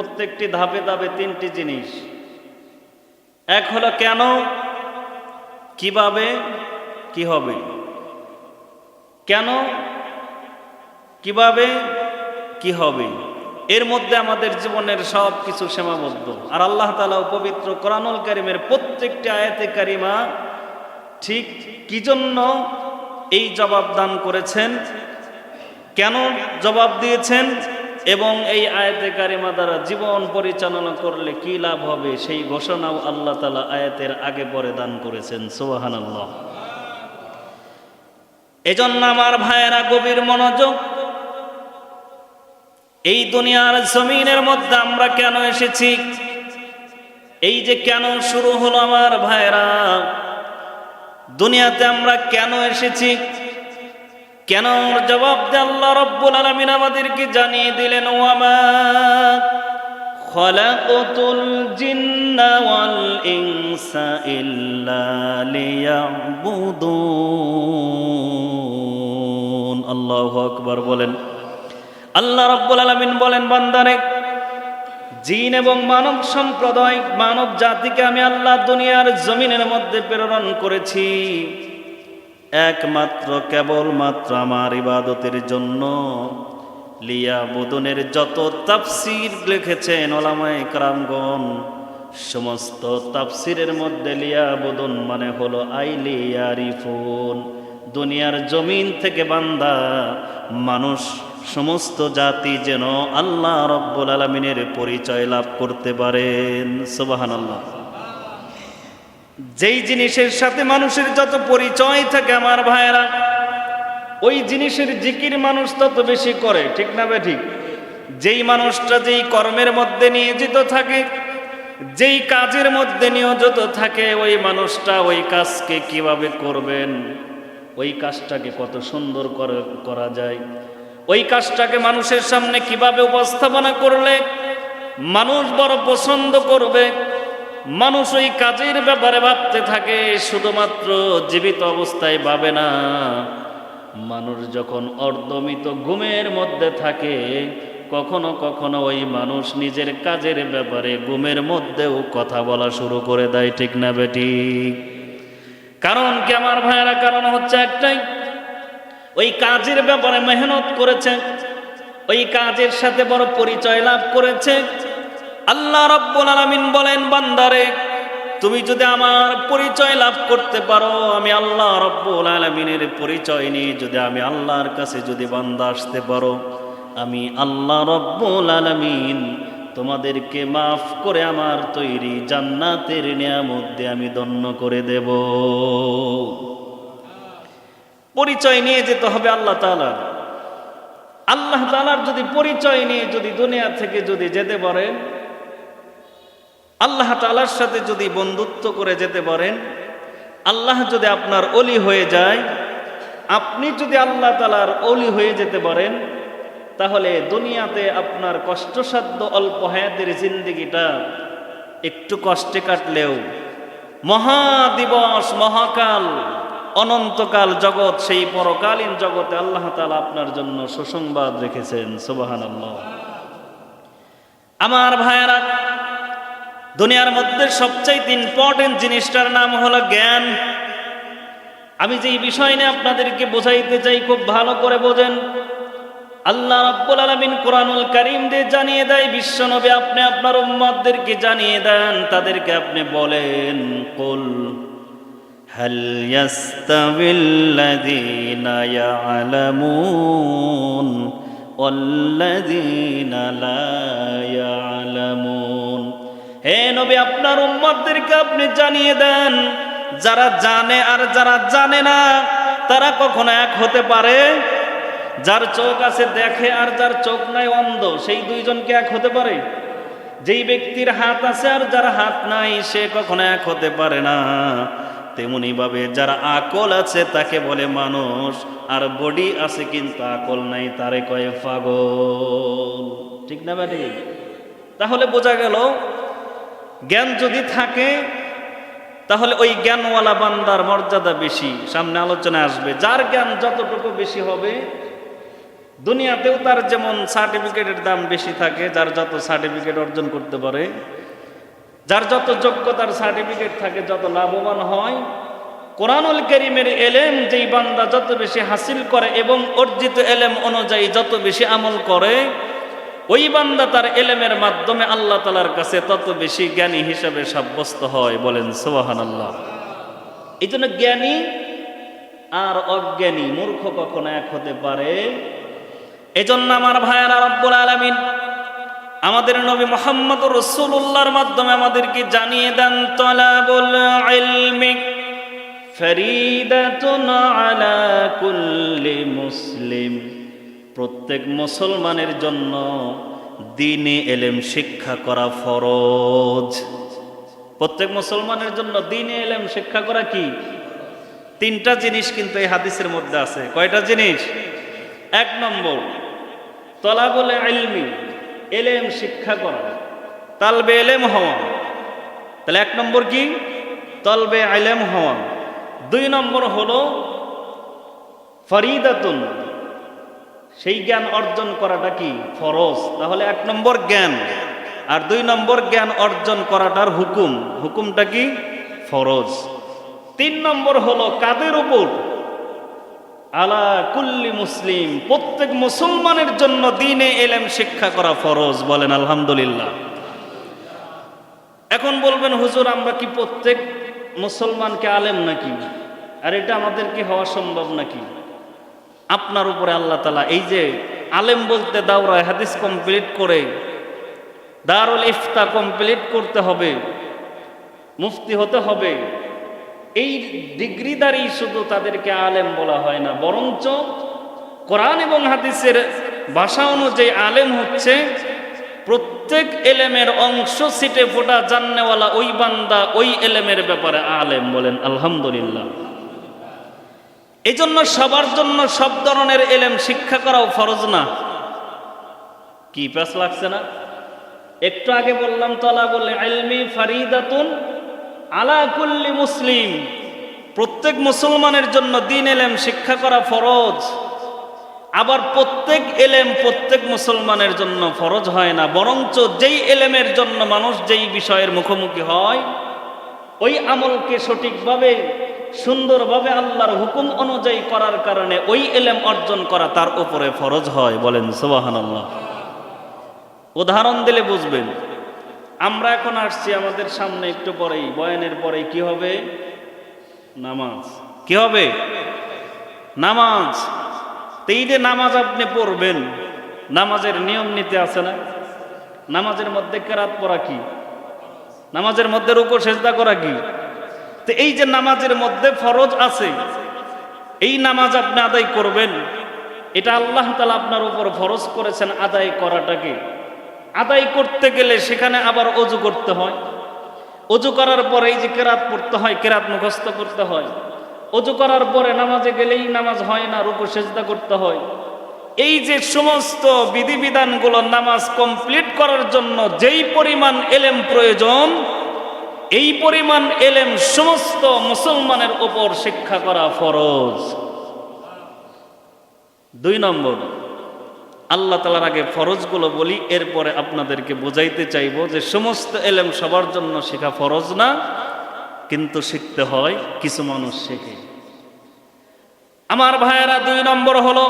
প্রত্যেকটি ধাপে ধাপে তিনটি জিনিস। এক হলো কেন, কীভাবে, কি হবে? কেন, কীভাবে, কি হবে? এর মধ্যে আমাদের জীবনের সব কিছু সীমাবদ্ধ। আর আল্লাহ তালা পবিত্র কোরআনুল কারিমের প্রত্যেকটি আয়াতে কারিমা ঠিক কি জন্য এই জবাব দান করেছেন? কেন জবাব দিয়েছেন? এবং এই আয়াতে কারিমা দ্বারা জীবন পরিচালনা করলে কি লাভ হবে? সেই ঘোষণাও আল্লাহ তালা আয়াতের আগে পরে দান করেছেন। সোহান আল্লাহ এজন্য আমার ভাইয়েরা গভীর মনোযোগ। এই দুনিয়ার জমিনের মধ্যে আমরা কেন এসেছি? এই যে কেন শুরু হলো আমার ভাইয়েরা? দুনিয়াতে আমরা কেন এসেছি? কেন ওর জবাব দিয়ে আল্লাহ রব্বুল আলমিন আমাদেরকে জানিয়ে দিলেন আল্লাহু আকবার বলেন। আল্লাহ বলেন জিন এবং মানব সম্প্রদায়, মানব জাতিকে আমি আল্লাহ দুনিয়ার জমিনের মধ্যে প্রেরণ করেছি। একমাত্র, কেবলমাত্র আমার ইবাদতের জন্য। লিয়া বুদনের যত তাফসির লিখেছেন ওলামায় কারামগণ, সমস্ত তাফসিরের মধ্যে লিয়া বুদন মানে হলো আইলিয়া রিফুন দুনিয়ার জমিন থেকে বান্দা, মানুষ, সমস্ত জাতি যেন আল্লাহ রব্বুল আলমিনের পরিচয় লাভ করতে পারেন। সুবাহান আল্লাহ যেই জিনিসের সাথে মানুষের যত পরিচয় থাকে আমার ভাইয়েরা, ওই জিনিসের জিকির মানুষ তত বেশি করে, ঠিক না বে ঠিক? যেই মানুষটা যেই কর্মের মধ্যে নিয়োজিত থাকে, যেই কাজের মধ্যে নিয়োজিত থাকে, ওই মানুষটা ওই কাজকে কীভাবে করবেন? ওই কাজটাকে কত সুন্দর করে করা যায়? ওই কাজটাকে মানুষের সামনে কীভাবে উপস্থাপনা করলে মানুষ বড় পছন্দ করবে? মানুষ ওই কাজের ব্যাপারে ভাবতে থাকে, শুধুমাত্র জীবিত অবস্থায় ভাবে না। মানুষ যখন অর্ধমিত ঘুমের মধ্যে থাকে, কখনো কখনো ওই মানুষ নিজের কাজের ব্যাপারে ঘুমের মধ্যেও কথা বলা শুরু করে দেয়, ঠিক না বেটি? কারণ কি আমার ভাইয়েরা, কারণ হচ্ছে একটাই, ওই কাজের ব্যাপারে মেহনত করেছে, ওই কাজের সাথে বড় পরিচয় লাভ করেছে আল্লাহ রব্বুল আলামিন বলেন, বান্দারে, তুমি যদি আমার পরিচয় লাভ করতে পারো, আমি আল্লাহ রব্বুল আলমিনের পরিচয় নিয়ে যদি আমি আল্লাহর কাছে যদি বান্দা আসতে পারো, আমি আল্লাহ রব্বুল আলমিন তোমাদেরকে মাফ করে আমার তৈরি জান্নাতের নিয়ামত আমি দন্য করে দেব। পরিচয় নিয়ে যেতে হবে আল্লাহ তালার আল্লাহ তালার যদি পরিচয় নিয়ে যদি দুনিয়া থেকে যদি যেতে পারেন আল্লাহ তালার সাথে যদি বন্ধুত্ব করে যেতে পারেন, আল্লাহ যদি আপনার অলি হয়ে যায়, আপনি যদি আল্লাহ তালার অলি হয়ে যেতে পারেন, তাহলে দুনিয়াতে আপনার কষ্টসাধ্য অল্প হায়াতের জিন্দিগিটা একটু কষ্টে কাটলেও মহাদিবস, মহাকাল, অনন্তকাল জগৎ, সেই পরকালীন জগতে আল্লাহ তালা আপনার জন্য সুসংবাদ রেখেছেন। আল্লাহ আমার ভাইয়ারা দুনিয়ার মধ্যে সবচাইতে ইম্পর্টেন্ট জিনিসটার নাম হলো জ্ঞান আমি যেই বিষয় নিয়ে আপনাদেরকে বোঝাইতে চাই খুব ভালো করে বোঝেন আল্লাহ রাব্বুল আলামিন কোরআনুল কারীম দিয়ে জানিয়ে দেয় বিশ্বনবী আপনি আপনার উম্মতদেরকে জানিয়ে দেন তাদেরকে আপনি বলেন কুল هل يستوي الذين يعلمون والذين لا يعلمون হে নবী, আপনার উম্মতদেরকে আপনি জানিয়ে দেন, যারা জানে আর যারা জানে না, তারা কখনো এক হতে পারে? যার চোখ আছে দেখে আর যার চোখ নাই অন্ধ, সেই দুইজনকে এক হতে পারে? যেই ব্যক্তির হাত আছে আর যার হাত নাই, সে কখনো এক হতে পারে না। তেমনি ভাবে যার আকল আছে তাকে বলে মানুষ, আর বডি আছে কিন্তু আকল নাই, তারে কয়ে পাগল। ঠিক না বাড়ি তাহলে বোঝা গেল জ্ঞান যদি থাকে, তাহলে ওই জ্ঞানওয়ালা বান্দার মর্যাদা বেশি। সামনে আলোচনা আসবে, যার জ্ঞান যতটুকু বেশি হবে, দুনিয়াতেও তার যেমন সার্টিফিকেটের দাম বেশি থাকে, যার যত সার্টিফিকেট অর্জন করতে পারে, যার যত যোগ্যতার সার্টিফিকেট থাকে, যত লাভবান হয়, কোরআনুল করিমের এলেম যেই বান্দা যত বেশি হাসিল করে এবং অর্জিত এলেম অনুযায়ী যত বেশি আমল করে ওই বান্দা তার এলেমের মাধ্যমে আল্লাহ তালার কাছে তত বেশি জ্ঞানী হিসাবে সাব্যস্ত হয় বলেন সোহান আল্লাহ এই জন্য জ্ঞানী আর অজ্ঞানী মূর্খ কখনো এক হতে পারে। এজন্য আমার ভাইয়ারা রব্বুল আলামিন, আমাদের নবী মোহাম্মদ রসুল্লাহর মাধ্যমে আমাদেরকে জানিয়ে দেন, তলাবুল ইলমি ফরিদাতুন আলা কুল্লি মুসলিম। প্রত্যেক মুসলমানের জন্য দিনে এলেম শিক্ষা করা ফরজ। প্রত্যেক মুসলমানের জন্য দিনে এলেম শিক্ষা করা কি? তিনটা জিনিস কিন্তু এই হাদিসের মধ্যে আছে। কয়টা জিনিস? এক নম্বর তলা বলে আইলমি এলেম শিক্ষা করা। তালবে এলেম হওয়া। তাহলে এক নম্বর কি? তলবে আইলেম হওয়া। দুই নম্বর হলো ফরিদাতুন সেই জ্ঞান অর্জন করাটা কি? ফরজ। তাহলে এক নম্বর জ্ঞান। আর দুই নম্বর জ্ঞান অর্জন করাটার হুকুম। হুকুমটা কি? ফরজ। তিন নম্বর হলো কাদের উপর? আলা কুল্লি মুসলিম। প্রত্যেক মুসলমানের জন্য দিনে এলেম শিক্ষা করা ফরজ বলেন আলহামদুলিল্লাহ। এখন বলবেন, হুজুর, আমরা কি প্রত্যেক মুসলমানকে আলেম নাকি? আর এটা আমাদের কি হওয়া সম্ভব নাকি? আপনার উপরে আল্লাহ তালা এই যে আলেম বলতে দাওরা হাদিস কমপ্লিট করে, দারুল ইফতা কমপ্লিট করতে হবে, মুফতি হতে হবে, এই ডিগ্রিদারই শুধু তাদেরকে আলেম বলা হয় না, বরঞ্চ কোরআন এবং হাদিসের ভাষা অনুযায়ী আলেম হচ্ছে প্রত্যেক এলেমের অংশ সিটে ফোটা জাননেওয়ালা ওই বান্দা ওই এলেমের ব্যাপারে আলেম বলেন, আলহামদুলিল্লাহ। এই জন্য সবার জন্য সব ধরনের এলেম শিক্ষা করাও ফরজ না। কি প্যাস লাগছে না? একটু আগে বললাম তলা বললে আলমি ফারিদাতুন আলা কুল্লি মুসলিম। প্রত্যেক মুসলমানের জন্য দিন এলেম শিক্ষা করা ফরজ। আবার প্রত্যেক এলেম প্রত্যেক মুসলমানের জন্য ফরজ হয় না, বরঞ্চ যেই এলেমের জন্য মানুষ যেই বিষয়ের মুখোমুখি হয়, ওই আমলকে সঠিকভাবে সুন্দরভাবে আল্লাহর হুকুম অনুযায়ী করার কারণে ওই এলেম অর্জন করা তার উপরে ফরজ হয়, বলেন সুবাহান আল্লাহ উদাহরণ দিলে বুঝবেন। আমরা এখন আসছি আমাদের সামনে একটু পরেই, বয়ানের পরেই কি হবে? নামাজ। কি হবে? নামাজ। তো এই যে নামাজ আপনি পড়বেন। নামাজের নিয়ম নীতি আছে না? নামাজের মধ্যে কেরাত পড়া কি? নামাজের মধ্যে রুকো, সেজদা করা কি? তো এই যে নামাজের মধ্যে ফরজ আছে, এই নামাজ আপনি আদায় করবেন। এটা আল্লাহ তালা আপনার উপর ফরজ করেছেন আদায় করাটাকে। আদায় করতে গেলে সেখানে আবার অজু করতে হয়। অজু করার পরে এই যে কেরাত পড়তে হয়, কেরাত মুখস্থ করতে হয়। অজু করার পরে নামাজে গেলেই নামাজ হয় না রূপ সেজদা করতে হয়। এই যে সমস্ত বিধিবিধানগুলো নামাজ কমপ্লিট করার জন্য যেই পরিমাণ এলেম প্রয়োজন এই পরিমাণ এলেম সমস্ত মুসলমানের ওপর শিক্ষা করা ফরজ। দুই নম্বর, আল্লাহ তালার আগে ফরজগুলো বলি, এরপরে আপনাদেরকে বোঝাইতে চাইব যে সমস্ত এলেম সবার জন্য শেখা ফরজ না, কিন্তু শিখতে হয় কিছু মানুষ শেখে। আমার ভাইয়েরা, দুই নম্বর হলো,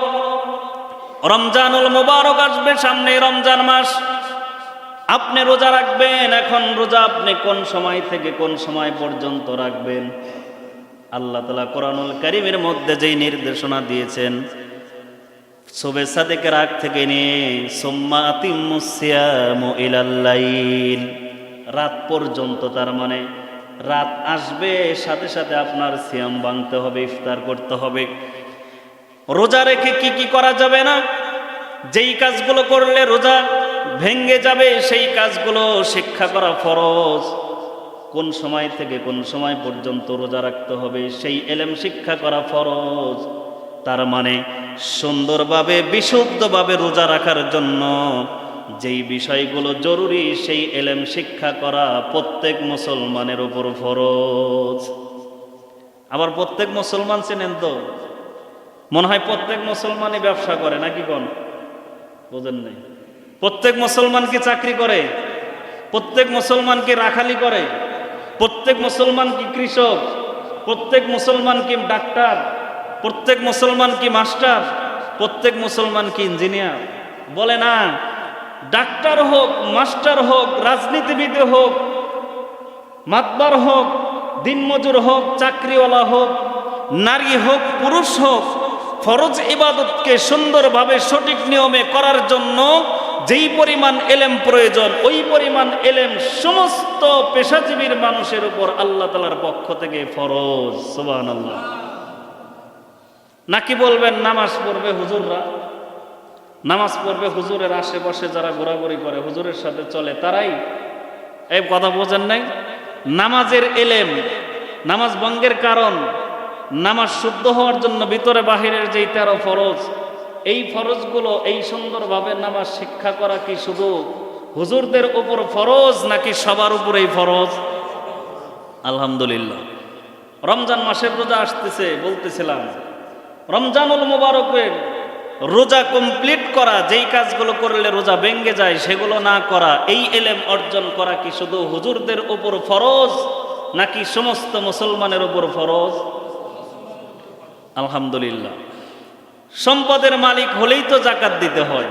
রমজানুল মোবারক আসবে সামনে রমজান মাস। আপনি রোজা রাখবেন, এখন রোজা আপনি কোন সময় থেকে কোন সময় পর্যন্ত রাখবেন? আল্লাহ তালা কোরআনুল করিমের মধ্যে যেই নির্দেশনা দিয়েছেন সবে সাদেকের আগ থেকে নিয়ে সোম্মা আতিমুসিয়াম ইলাল্লাইল রাত পর্যন্ত তার মানে রাত আসবে, সাথে সাথে আপনার সিয়াম ভাঙতে হবে, ইফতার করতে হবে। রোজা রেখে কি কি করা যাবে না? যেই কাজগুলো করলে রোজা ভেঙ্গে যাবে সেই কাজগুলো শিক্ষা করা ফরজ। কোন সময় থেকে কোন সময় পর্যন্ত রোজা রাখতে হবে সেই এলেম শিক্ষা করা ফরজ। তার মানে সুন্দরভাবে, বিশুদ্ধভাবে রোজা রাখার জন্য যেই বিষয়গুলো জরুরি সেই এলেম শিক্ষা করা প্রত্যেক মুসলমানের উপর ফরজ। আবার প্রত্যেক মুসলমান চেনেন তো? মনে হয় প্রত্যেক মুসলমানই ব্যবসা করে, নাকি কোন? বোঝেন নাই। প্রত্যেক মুসলমান কি চাকরি করে? প্রত্যেক মুসলমান কি রাখালি করে? প্রত্যেক মুসলমান কি কৃষক? প্রত্যেক মুসলমান কি ডাক্তার? প্রত্যেক মুসলমান কি মাস্টার? প্রত্যেক মুসলমান কি ইঞ্জিনিয়ার? বলে না, ডাক্তার হোক, মাস্টার হোক, রাজনীতিবিদ হোক, মাতবার হোক, দিনমজুর হোক, চাকরিওয়ালা হোক, নারী হোক, পুরুষ হোক, ফরজ ইবাদতকে সুন্দরভাবে সঠিক নিয়মে করার জন্য যেই পরিমাণ এলেম প্রয়োজন, ওই পরিমাণ এলেম সমস্ত পেশাজীবীর মানুষের উপর আল্লাহ তালার পক্ষ থেকে ফরজ সুবাহ আল্লাহ নাকি বলবেন নামাজ পড়বে হুজুররা? নামাজ পড়বে হুজুরের আশেপাশে যারা ঘোরাঘুরি করে, হুজুরের সাথে চলে তারাই? এই কথা বোঝেন নাই? নামাজের এলেম, নামাজ ভঙ্গের কারণ, নামাজ শুদ্ধ হওয়ার জন্য ভিতরে বাহিরের যেই তেরো ফরজ এই ফরজগুলো এই সুন্দরভাবে নামাজ শিক্ষা করা কি শুধু হুজুরদের উপর ফরজ নাকি সবার উপরেই ফরজ? আলহামদুলিল্লাহ। রমজান মাসের রোজা আসতেছে, বলতেছিলাম। রমজানুল মোবারকের রোজা কমপ্লিট করা, যেই কাজগুলো করলে রোজা ভেঙ্গে যায়, সেগুলো না করা, এই এলেম অর্জন করা কি শুধু হুজুরদের উপর ফরজ নাকি সমস্ত মুসলমানের উপর ফরজ? আলহামদুলিল্লাহ। সম্পদের মালিক হলেই তো জাকাত দিতে হয়।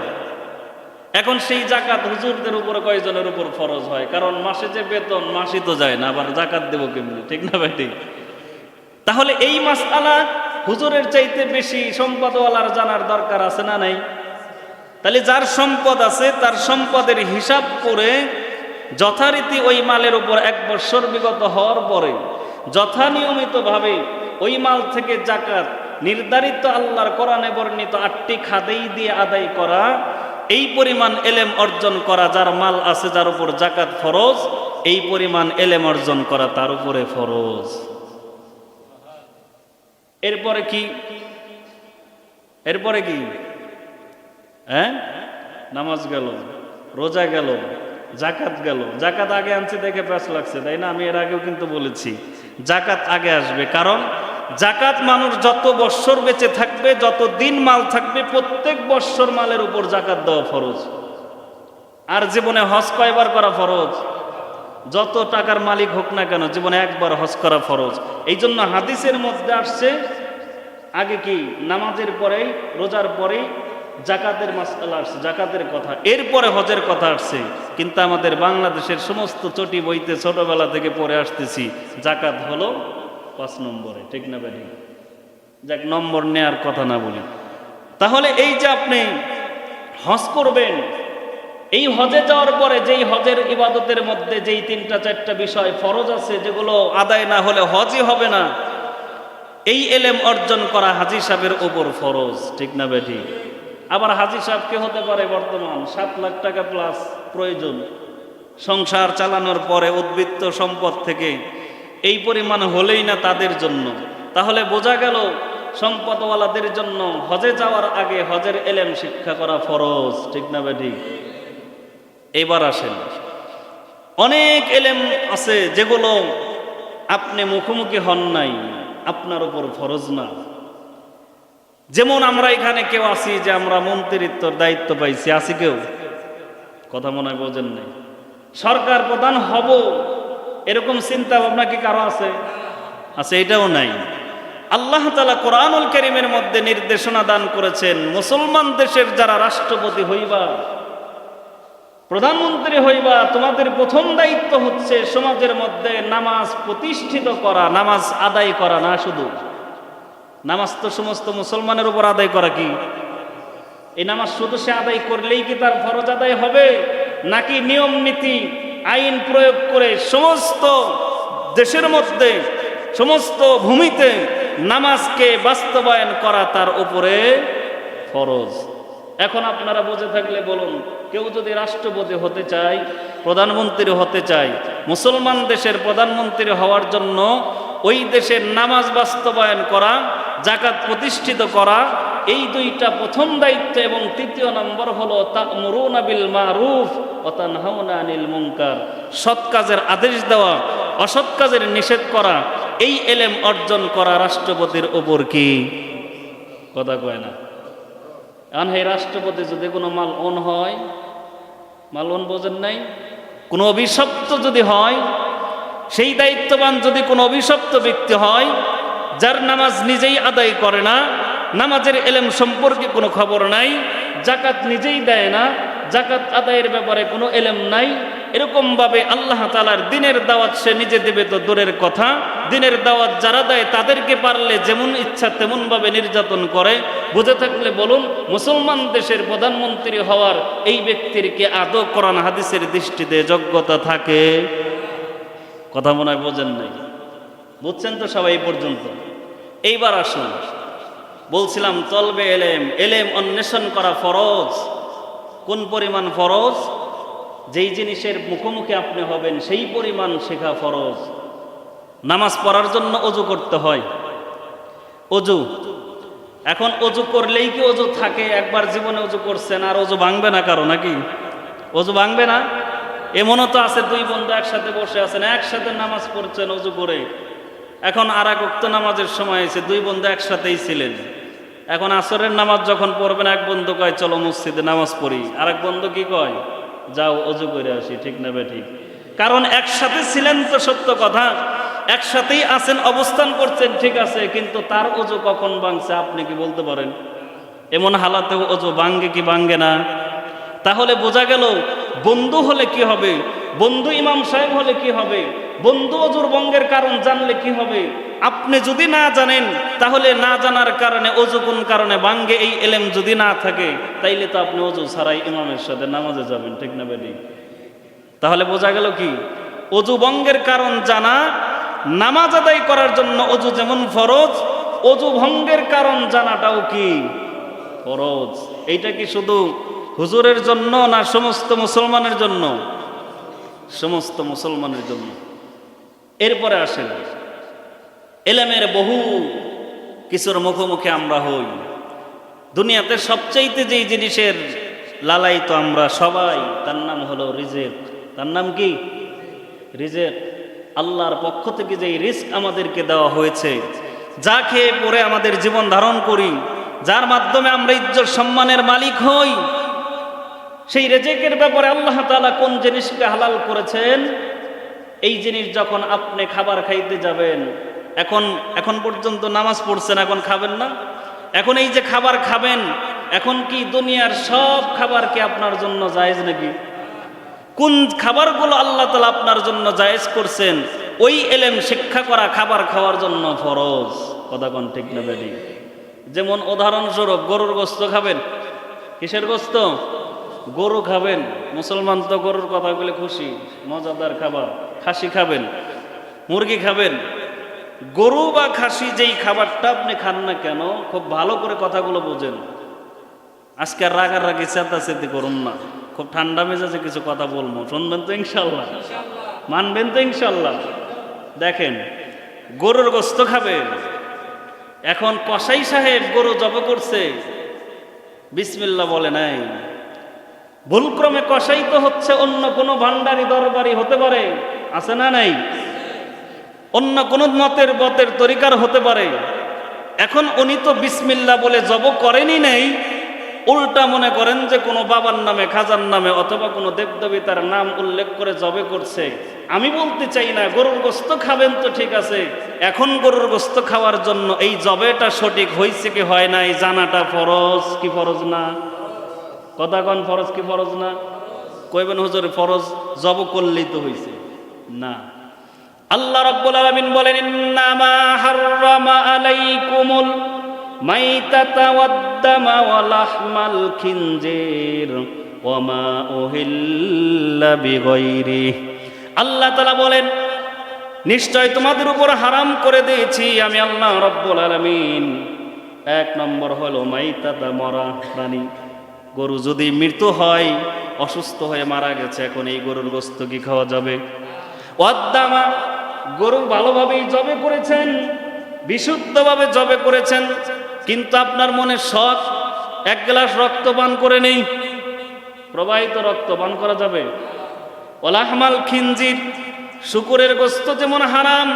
এখন সেই জাকাত হুজুরদের উপর কয়জনের উপর ফরজ হয়? কারণ মাসে যে বেতন, মাসই তো যায় না, আবার জাকাত দেবো কেমনি? ঠিক না ভাই, ঠিক? তাহলে এই মাসআলা হুজুরের চাইতে বেশি সম্পদওয়ালার জানার দরকার আছে না নাই? তাহলে যার সম্পদ আছে, তার সম্পদের হিসাব করে যথারীতি ওই মালের উপর এক বৎসর বিগত হওয়ার পরে যথানিয়মিতভাবে ওই মাল থেকে জাকাত নির্ধারিত আল্লাহর কোরআনে বর্ণিত আটটি খাদেই দিয়ে আদায় করা, এই পরিমাণ এলেম অর্জন করা যার মাল আছে যার উপর জাকাত ফরজ, এই পরিমাণ এলেম অর্জন করা তার উপরে ফরজ। এরপরে কি? এরপরে কি? হ্যাঁ? নামাজ গেল, রোজা গেল জাকাত গেল। জাকাত আগে আনছে দেখে প্যাস লাগছে, তাই না? আমি এর আগেও কিন্তু বলেছি জাকাত আগে আসবে। কারণ জাকাত মানুষ যত বৎসর বেঁচে থাকবে, যত দিন মাল থাকবে, প্রত্যেক বৎসর মালের উপর জাকাত দেওয়া ফরজ। আর জীবনে হজ কয়বার করা ফরজ? যত টাকার মালিক হোক না কেন, জীবনে একবার হজ করা ফরজ। এই জন্য হাদিসের মধ্যে আসছে, আগে কি নামাজের পরেই, রোজার পরেই জাকাতের মাসালা আসছে, জাকাতের কথা। এরপরে হজের কথা আসছে, কিন্তু আমাদের বাংলাদেশের সমস্ত চটি বইতে ছোটবেলা থেকে পড়ে আসতেছি, জাকাত হলো পাঁচ নম্বরে, ঠিক না বেরি যাক, নম্বর নেয়ার কথা না বলি। তাহলে এই যে আপনি হজ করবেন, এই হজে যাওয়ার পরে যেই হজের ইবাদতের মধ্যে যেই তিনটা, চারটা বিষয় ফরজ আছে, যেগুলো আদায় না হলে হজই হবে না, এই এলেম অর্জন করা হাজি সাহেবের ওপর ফরজ, ঠিক না বেটি আবার হাজি সাহেব কে হতে পারে বর্তমান? সাত লাখ টাকা প্লাস প্রয়োজন। সংসার চালানোর পরে উদ্বৃত্ত সম্পদ থেকে এই পরিমাণ হলেই না তাদের জন্য। তাহলে বোঝা গেল সম্পদওয়ালাদের জন্য হজে যাওয়ার আগে হজের এলেম শিক্ষা করা ফরজ, ঠিক না বেটি এবার আসেন। অনেক এলেম আছে যেগুলো আপনি মুখোমুখি হন নাই, আপনার উপর ফরজ না। যেমন আমরা এখানে কেউ আছি যে আমরা মন্ত্রিত্বর দায়িত্ব পাইছি, আছি কেউ? কথা মনে বোঝেন নাই। সরকার প্রধান হব এরকম চিন্তা ভাবনা কি কারও আছে? আছে, এটাও নাই। আল্লাহ তালা কোরআনুল করিমের মধ্যে নির্দেশনা দান করেছেন, মুসলমান দেশের যারা রাষ্ট্রপতি হইবা, প্রধানমন্ত্রী হইবা, তোমাদের প্রথম দায়িত্ব হচ্ছে সমাজের মধ্যে নামাজ প্রতিষ্ঠিত করা, নামাজ আদায় করা, না শুধু। নামাজ তো সমস্ত মুসলমানের উপর আদায় করা কি? এই নামাজ শুধু সে আদায় করলেই কি তার ফরজ আদায় হবে? নাকি নিয়ম নীতি আইন প্রয়োগ করে সমস্ত দেশের মধ্যে, সমস্ত ভূমিতে নামাজকে বাস্তবায়ন করা তার উপরে ফরজ। এখন আপনারা বুঝে থাকলে বলুন, কেউ যদি রাষ্ট্রপতি হতে চায়, প্রধানমন্ত্রী হতে চায়, মুসলমান দেশের প্রধানমন্ত্রী হওয়ার জন্য ওই দেশের নামাজ বাস্তবায়ন করা জাকাত প্রতিষ্ঠিত করা, এই দুইটা প্রথম দায়িত্ব এবং তৃতীয় নম্বর হলো তামরুনা বিল মারুফ ও তানহাউনা আনিল মুনকার। সৎ কাজের আদেশ দেওয়া, অসৎ কাজের নিষেধ করা, এই এলেম অর্জন করা রাষ্ট্রপতির ওপর কি? কথা কয় না। এখন এই রাষ্ট্রপতি, যদি কোনো মাল অন হয়, মাল অন বোঝেন নাই? কোনো অভিশপ্ত যদি হয়, সেই দায়িত্ববান যদি কোনো অভিশপ্ত ব্যক্তি হয় যার নামাজ নিজেই আদায় করে না, নামাজের এলেম সম্পর্কে কোনো খবর নাই জাকাত নিজেই দেয় না জাকাত আদায়ের ব্যাপারে কোনো এলেম নাই। এরকমভাবে আল্লাহ তালার দিনের দাওয়াত সে নিজে দেবে তো দূরের কথা। দিনের দাওয়াত যারা দেয় তাদেরকে পারলে যেমন ইচ্ছা তেমনভাবে নির্যাতন করে। বুঝে থাকলে বলুন, মুসলমান দেশের প্রধানমন্ত্রী হওয়ার এই ব্যক্তির কি আদৌ কোরআন হাদিসের দৃষ্টিতে যোগ্যতা থাকে? কথা মনে হয় বোঝেন নাই। বুঝছেন তো সবাই পর্যন্ত? এইবার আসুন। বলছিলাম চলবে এলেম এলেম অন্বেষণ করা ফরজ। কোন পরিমাণ ফরজ? যেই জিনিসের মুখোমুখি আপনি হবেন, সেই পরিমাণ শেখা ফরজ। নামাজ পড়ার জন্য অজু করতে হয়। অজু। এখন অজু করলেই কি অজু থাকে? একবার জীবনে অজু করছেন আর অজু ভাঙবে না কারও নাকি? অজু ভাঙবে না? এমনও তো আছে, দুই বন্ধু একসাথে বসে আছেন, একসাথে নামাজ পড়ছেন অজু করে। এখন আর এক উক্ত নামাজের সময় এসে দুই বন্ধু একসাথেই ছিলেন। এখন আসরের নামাজ যখন পড়বেন, এক বন্ধু কয়, চলো মসজিদে নামাজ পড়ি। আর এক বন্ধু কি কয়, যাও, অজু করে আসি। ঠিক না ঠিক। কারণ একসাথে ছিলেন তো সত্য কথা। একসাথেই আছেন, অবস্থান করছেন, ঠিক আছে, কিন্তু তার অজু কখন ভাঙছে আপনি কি বলতে পারেন? এমন হালাতেও অজু ভাঙ্গে কি ভাঙ্গে না? তাহলে বোঝা গেল, বন্ধু হলে কি হবে? বন্ধু ইমাম সাহেব হলে কি হবে? বন্ধু অজুর বঙ্গের কারণ জানলে কি হবে? আপনি যদি না জানেন, তাহলে না জানার কারণে অজু কোন কারণে বাঙ্গে এই এলেম যদি না থাকে, তাইলে তো আপনি অজু ছাড়াই ইমামের সাথে নামাজে যাবেন, ঠিক না বেদি তাহলে বোঝা গেল কি? অজু ভঙ্গের কারণ জানা, নামাজ আদায় করার জন্য অজু যেমন ফরজ, অজু ভঙ্গের কারণ জানাটাও কি? ফরজ। এইটা কি শুধু হুজুরের জন্য না সমস্ত মুসলমানের জন্য? সমস্ত মুসলমানের জন্য। এরপরে আসেন। এলেমের বহু কিছুর মুখোমুখি আমরা হই। দুনিয়াতে সবচাইতে যেই জিনিসের লালাই তো আমরা সবাই, তার নাম হলো রিজেক। তার নাম কি? রিজেক। আল্লাহর পক্ষ থেকে যেই রিস্ক আমাদেরকে দেওয়া হয়েছে, যা খেয়ে পরে আমাদের জীবন ধারণ করি, যার মাধ্যমে আমরা ইজ্জত সম্মানের মালিক হই, সেই রেজেকের ব্যাপারে আল্লাহ তাআলা কোন জিনিসকে হালাল করেছেন? এই জিনিস যখন আপনি খাবার খাইতে যাবেন, এখন এখন পর্যন্ত নামাজ পড়ছেন, এখন খাবেন না? এখন এই যে খাবার খাবেন, এখন কি দুনিয়ার সব খাবার কি আপনার জন্য জায়েজ নাকি? কোন খাবারগুলো আল্লাহ তালা আপনার জন্য জায়েজ করছেন, ওই এলেম শিক্ষা করা খাবার খাওয়ার জন্য ফরজ। কথা কোন ঠিক না যেমন উদাহরণস্বরূপ গরুর গোস্ত খাবেন? কিসের গোস্ত? গরু খাবেন, মুসলমান তো গরুর কথা বলে খুশি, মজাদার খাবার, খাসি খাবেন, মুরগি খাবেন। গরু বা খাসি যেই খাবারটা আপনি খান না কেন, খুব ভালো করে কথাগুলো বোঝেন। আজকে আর রাগারাগি চেতাচেতি করুন না। খুব ঠান্ডা মেজাজে কিছু কথা বলব। শুনবেন তো ইনশাল্লাহ। মানবেন তো ইনশাল্লাহ। দেখেন, গরুর গোস্ত খাবেন এখন কসাই সাহেব গরু জব করছে। বিসমিল্লা বলে নাই। ভুলক্রমে কসাই তো হচ্ছে অন্য কোনো ভান্ডারি দরবারি হতে পারে, আছে না নাই? অন্য কোন মতের বতের তরিকার হতে পারে। এখন উনি তো বিসমিল্লা বলে জব করেনি নেই, উল্টা মনে করেন যে কোনো বাবার নামে, খাজার নামে অথবা কোনো দেবদেবিতার নাম উল্লেখ করে জবে করছে। আমি বলতে চাই না, গরুর গোস্ত খাবেন তো ঠিক আছে, এখন গরুর গোস্ত খাওয়ার জন্য এই জবেটা সঠিক হয়েছে কি হয় নাই জানাটা ফরজ কি ফরজ না? কথা কন ফরজ কি ফরজ না? কইবেন, হুজুর, ফরজ জব করলেই তো হইছে। না। আল্লাহ রাব্বুল আলামিন বলেন, ইন্নামা হাররামা আলাইকুমুল মাইতাতা ওয়াদ-দামা ওয়া লাহমাল খিনজির ওয়া মা উহিল্লা বিগাইরি আল্লাহ তাআলা বলেন, নিশ্চয় তোমাদের উপর হারাম করে দিয়েছি আমি আল্লাহ রব্বুল আলামিন। এক নম্বর হলো, মাইতাতা মরা প্রাণী। গরু যদি মৃত্যু হয়, অসুস্থ হয়ে মারা গেছে, এখন এই গরুর গোস্ত কি খাওয়া যাবে? অদ্দামা গরু ভালোভাবেই জবে করেছেন, বিশুদ্ধভাবে জবে করেছেন, কিন্তু আপনার মনে শখ? এক গ্লাস রক্ত পান করে নেই। প্রবাহিত রক্ত পান করা যাবে। ওলাহমাল খিনজির, শুকুরের গোস্ত যেমন হারাম,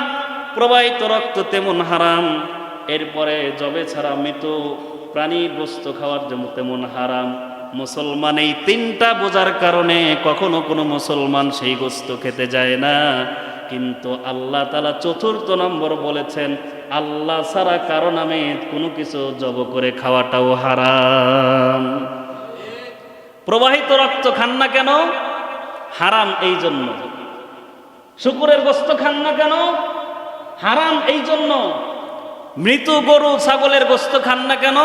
প্রবাহিত রক্ত তেমন হারাম। এরপরে জবে ছাড়া মৃত প্রাণীর বস্তু খাওয়ার জন্য তেমন হারাম। মুসলমান এই তিনটা বোঝার কারণে কখনো কোনো মুসলমান সেই গোস্ত খেতে যায় না। কিন্তু আল্লাহ তালা চতুর্থ নম্বর বলেছেন, আল্লাহ ছাড়া কারও নামে কোনো কিছু জব করে খাওয়াটাও হারাম। প্রবাহিত রক্ত খান না কেন? হারাম এই জন্য। শুকুরের গোস্ত খান না কেন? হারাম এই জন্য। মৃত গরু ছাগলের গোস্ত খান না কেন?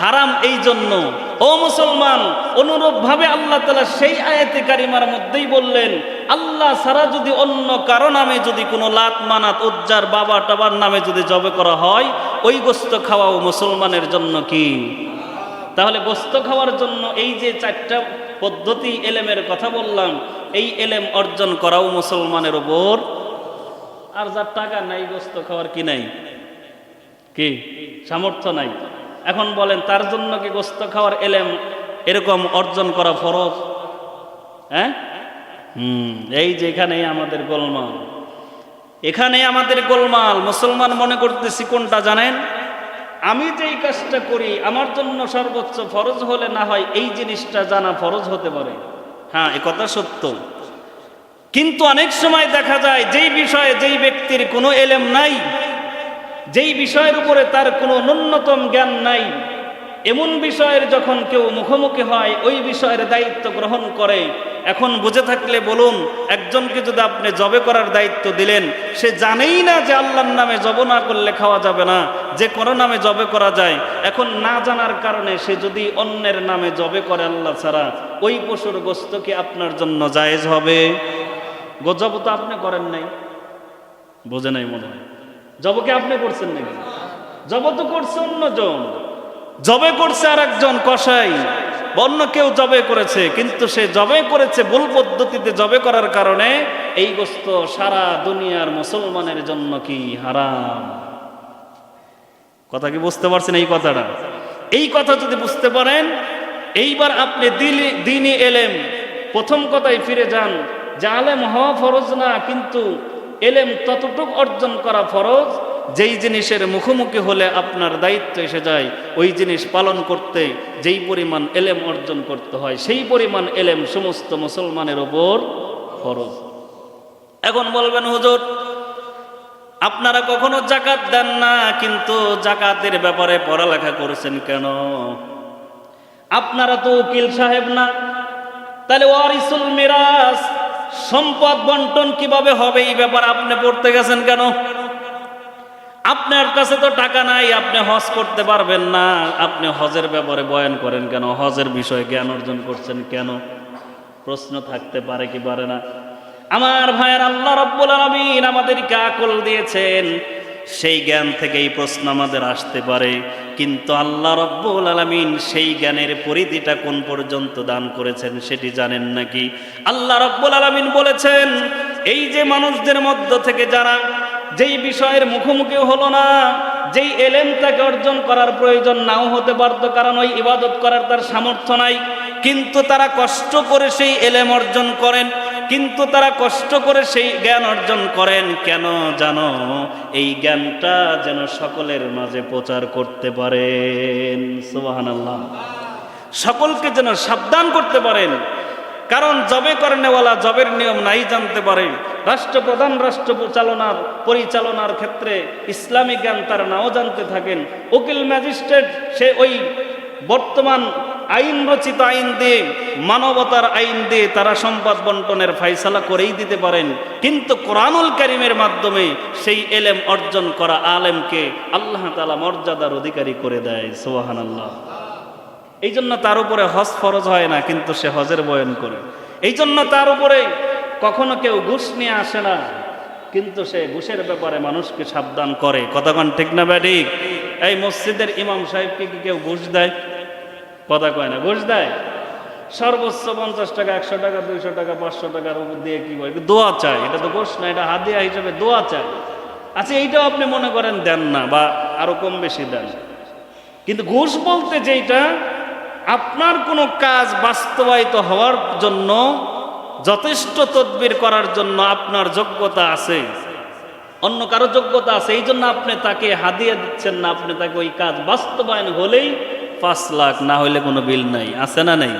হারাম এই জন্য। ও মুসলমান, অনুরূপভাবে আল্লাহ তালা সেই আয়াতে কারিমার মধ্যেই বললেন, আল্লাহ ছাড়া যদি অন্য কারও নামে যদি কোনো লাত, মানাত, উজ্জার, বাবা, টাবার নামে যদি জবে করা হয়, ওই গোস্ত খাওয়াও মুসলমানের জন্য কি? তাহলে গোস্ত খাওয়ার জন্য এই যে চারটা পদ্ধতি এলেমের কথা বললাম, এই এলেম অর্জন করাও মুসলমানের ওপর আর যার টাকা নাই, গোস্ত খাওয়ার কি নাই? কি? সামর্থ্য নাই। এখন বলেন, তার জন্য কি গোস্ত খাওয়ার এলেম এরকম অর্জন করা ফরজ? হ্যাঁ? হুম, এই যে এখানেই আমাদের গোলমাল। এখানে আমাদের গোলমাল। মুসলমান মনে করতেছি কোনটা জানেন? আমি যেই কাজটা করি, আমার জন্য সর্বোচ্চ ফরজ হলে না হয় এই জিনিসটা জানা ফরজ হতে পারে। হ্যাঁ এ কথা সত্য। কিন্তু অনেক সময় দেখা যায়, যেই বিষয়ে যেই ব্যক্তির কোনো এলেম নাই যেই বিষয়ের উপরে তার কোনো ন্যূনতম জ্ঞান নাই, এমন বিষয়ের যখন কেউ মুখোমুখি হয়, ওই বিষয়ের দায়িত্ব গ্রহণ করে। এখন বুঝে থাকলে বলুন, একজনকে যদি আপনি জবে করার দায়িত্ব দিলেন, সে জানেই না যে আল্লাহর নামে জব না করলে খাওয়া যাবে না, যে কোনো নামে জবে করা যায়। এখন না জানার কারণে সে যদি অন্যের নামে জবে করে আল্লাহ ছাড়া, ওই পশুর গোস্ত কি আপনার জন্য জায়েজ হবে? গোজব তো আপনি করেন নাই। বোঝে নাই মনে হয়। জবকে আপনি করছেন নাকি? জব তো করছে অন্যজন। জবে করছে আর একজন কসাই। অন্য কেউ জবে করেছে, কিন্তু সে জবে করেছে ভুল পদ্ধতিতে জবে করার কারণে এই গোস্ত সারা দুনিয়ার মুসলমানের জন্য কি হারাম? কথা কি বুঝতে পারছেন এই কথাটা? এই কথা যদি বুঝতে পারেন, এইবার আপনি দিনই এলেম, প্রথম কথায় ফিরে যান, যে আলেম হওয়া ফরজ না, কিন্তু এলেম ততটুক অর্জন করা ফরজ, যেই জিনিসের মুখোমুখি হলে আপনার দায়িত্ব এসে যায়, ওই জিনিস পালন করতে যেই পরিমাণ এলেম অর্জন করতে হয়, সেই পরিমাণ এলেম সমস্ত মুসলমানের ওপর ফরজ। এখন বলবেন, হুজুর, আপনারা কখনো জাকাত দেন না, কিন্তু জাকাতের ব্যাপারে পড়ালেখা করেছেন কেন? আপনারা তো উকিল সাহেব না। তাহলে ওয়ারিসুল মিরাজ সম্পদ বন্টন কীভাবে হবে এই ব্যাপার আপনি পড়তে গেছেন কেন? আপনার কাছে তো টাকা নাই, আপনি হজ করতে পারবেন না। আপনি হজের ব্যাপারে বয়ান করেন কেন? হজের বিষয়ে জ্ঞান অর্জন করছেন কেন? প্রশ্ন থাকতে পারে কি পারে না? আমার ভাইয়ের আল্লাহ রব্বুল আলমিন আমাদেরকে আকল দিয়েছেন। সেই জ্ঞান থেকে এই প্রশ্ন আমাদের আসতে পারে। কিন্তু আল্লাহ রব্বুল আলমিন সেই জ্ঞানের পরিধিটা কোন পর্যন্ত দান করেছেন সেটি জানেন নাকি? আল্লাহ রব্বুল আলমিন বলেছেন, এই যে মানুষদের মধ্য থেকে যারা যেই বিষয়ের মুখোমুখি হলো না, যেই এলেম তাকে অর্জন করার প্রয়োজন নাও হতে পারত, কারণ ওই ইবাদত করার তার সামর্থ্য নাই। কিন্তু তারা কষ্ট করে সেই এলেম অর্জন করেন। কিন্তু তারা কষ্ট করে সেই জ্ঞান অর্জন করেন। কেন জানো? এই জ্ঞানটা যেন সকলের মাঝে প্রচার করতে পারেন। সুবাহান আল্লাহ সকলকে যেন সাবধান করতে পারেন। কারণ জবে করেনেওয়ালা জবের নিয়ম নাই জানতে পারে। রাষ্ট্রপ্রধান রাষ্ট্র পরিচালনার পরিচালনার ক্ষেত্রে ইসলামী জ্ঞান তার নাও জানতে থাকেন। উকিল ম্যাজিস্ট্রেট সে ওই বর্তমান আইন রচিত আইন দিয়ে, মানবতার আইন দিয়ে তারা সম্পদ বন্টনের ফাইসালা করেই দিতে পারেন। কিন্তু কোরআনুল করিমের মাধ্যমে সেই এলেম অর্জন করা আলেমকে আল্লাহ তালা মর্যাদার অধিকারী করে দেয়। সোহান আল্লাহ এই জন্য তার উপরে হজ ফরজ হয় না, কিন্তু সে হজের বয়ন করে। এই জন্য তার উপরে কখনো কেউ ঘুষ নিয়ে আসে না, কিন্তু সে ঘুষের ব্যাপারে মানুষকে সাবধান করে। কতক্ষণ ঠিক না ব্যাঠিক এই মসজিদের ইমাম সাহেবকে কি কেউ ঘুষ দেয়? কথা কয় না, ঘুষ দেয়? সর্বোচ্চ পঞ্চাশ টাকা, একশো টাকা, দুইশো টাকা, পাঁচশো টাকার উপর দিয়ে কি বলে? দোয়া চায়, এটা তো ঘোষ না, এটা হাদিয়া হিসেবে দোয়া চায়। আচ্ছা এইটাও আপনি মনে করেন দেন না বা আরও কম বেশি দেন। কিন্তু ঘুষ বলতে যেটা আপনার কোনো কাজ বাস্তবায়িত হওয়ার জন্য, যথেষ্ট তদবির করার জন্য আপনার যোগ্যতা আছে। অন্য কারও যোগ্যতা আছে এই জন্য আপনি তাকে হাদিয়া দিচ্ছেন না, আপনি তাকে ওই কাজ বাস্তবায়ন হলেই পাঁচ লাখ না হইলে কোনো বিল নাই। আছে না নেই?